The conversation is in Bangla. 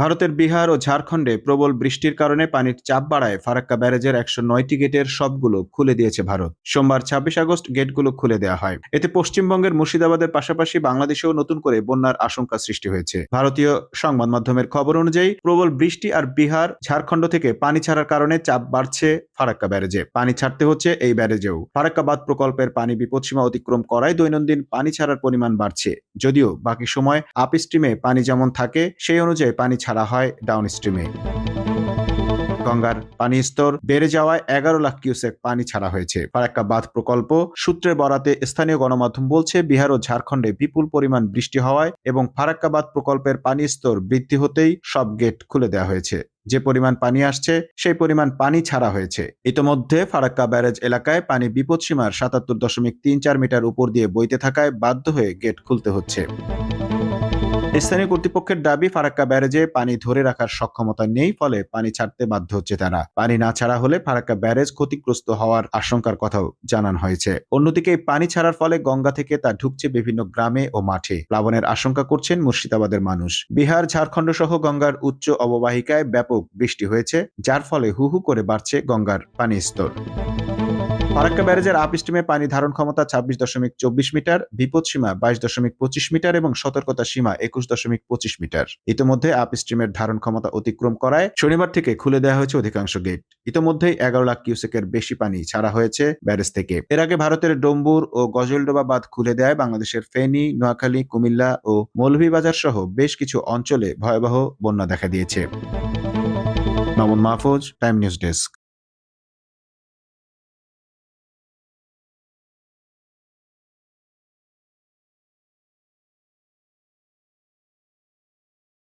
ভারতের বিহার ও ঝাড়খণ্ডে প্রবল বৃষ্টির কারণে পানির চাপ বাড়ায় ফারাক্কা ব্যারেজের একশো নয়টি গেটের সবগুলো খুলে দিয়েছে ভারত। সোমবার ছাব্বিশ আগস্ট গেটগুলো খুলে দেওয়া হয়। এতে পশ্চিমবঙ্গের মুর্শিদাবাদের পাশাপাশি বাংলাদেশেও নতুন করে বন্যার আশঙ্কা সৃষ্টি হয়েছে। ভারতীয় সংবাদ মাধ্যমের খবর অনুযায়ী, প্রবল বৃষ্টি আর বিহার ঝাড়খণ্ড থেকে পানি ছাড়ার কারণে চাপ বাড়ছে ফারাক্কা ব্যারেজে। পানি ছাড়তে হচ্ছে এই ব্যারেজেও। ফারাক্কা বাঁধ প্রকল্পের পানি বিপদসীমা অতিক্রম করায় দৈনন্দিন পানি ছাড়ার পরিমাণ বাড়ছে। যদিও বাকি সময় আপ স্ট্রিমে পানি যেমন থাকে, সেই অনুযায়ী পানি ছাড়া হয় ডাউন স্ট্রিমে গঙ্গার পানি স্তর বেড়ে যাওয়ায় এগারো লাখ কিউসেক পানি ছাড়া হয়েছে। ফারাক্কা বাঁধ প্রকল্প সূত্রের বরাতে স্থানীয় গণমাধ্যম বলছে, বিহার ও ঝাড়খণ্ডে বিপুল পরিমাণ বৃষ্টি হওয়ায় এবং ফারাক্কা বাঁধ প্রকল্পের পানি স্তর বৃদ্ধি হতেই সব গেট খুলে দেওয়া হয়েছে। যে পরিমাণ পানি আসছে, সেই পরিমাণ পানি ছাড়া হয়েছে। ইতোমধ্যে ফারাক্কা ব্যারেজ এলাকায় পানি বিপদসীমার সাতাত্তর দশমিক তিন চার মিটার উপর দিয়ে বইতে থাকায় বাধ্য হয়ে গেট খুলতে হচ্ছে। স্থানীয় কর্তৃপক্ষের দাবি, ফারাক্কা ব্যারেজে পানি ধরে রাখার সক্ষমতা নেই, ফলে পানি ছাড়তে বাধ্য হচ্ছে তারা। পানি না ছাড়া হলে ফারাক্কা ব্যারেজ ক্ষতিগ্রস্ত হওয়ার আশঙ্কার কথাও জানানো হয়েছে। অন্যদিকে, পানি ছাড়ার ফলে গঙ্গা থেকে তা ঢুকছে বিভিন্ন গ্রামে ও মাঠে। প্লাবনের আশঙ্কা করছেন মুর্শিদাবাদের মানুষ। বিহার ঝাড়খণ্ড সহ গঙ্গার উচ্চ অববাহিকায় ব্যাপক বৃষ্টি হয়েছে, যার ফলে হু হু করে বাড়ছে গঙ্গার পানি স্তর ফারাক্কা ব্যারেজের আপ স্ট্রিমে পানি ধারণ ক্ষমতা ছাব্বিশ দশমিক চব্বিশ মিটার, বিপদ সীমা বাইশ দশমিক পঁচিশ মিটার এবং সতর্কতা সীমা একুশ দশমিক পঁচিশ মিটার। ইতিমধ্যে আপ স্ট্রিমের ধারণ ক্ষমতা অতিক্রম করায় শনিবার থেকে খুলে দেওয়া হয়েছে অধিকাংশ গেট ইতোমধ্যেই এগারো লাখ কিউসেকের বেশি পানি ছাড়া হয়েছে ব্যারেজ থেকে। এর আগে ভারতের ডম্বুর ও গজলডোবা বাঁধ খুলে দেয় বাংলাদেশের ফেনী, নোয়াখালী, কুমিল্লা ও মৌলভীবাজার সহ বেশ কিছু অঞ্চলে ভয়াবহ বন্যা দেখা দিয়েছে। Mamun Mahfuz time news desk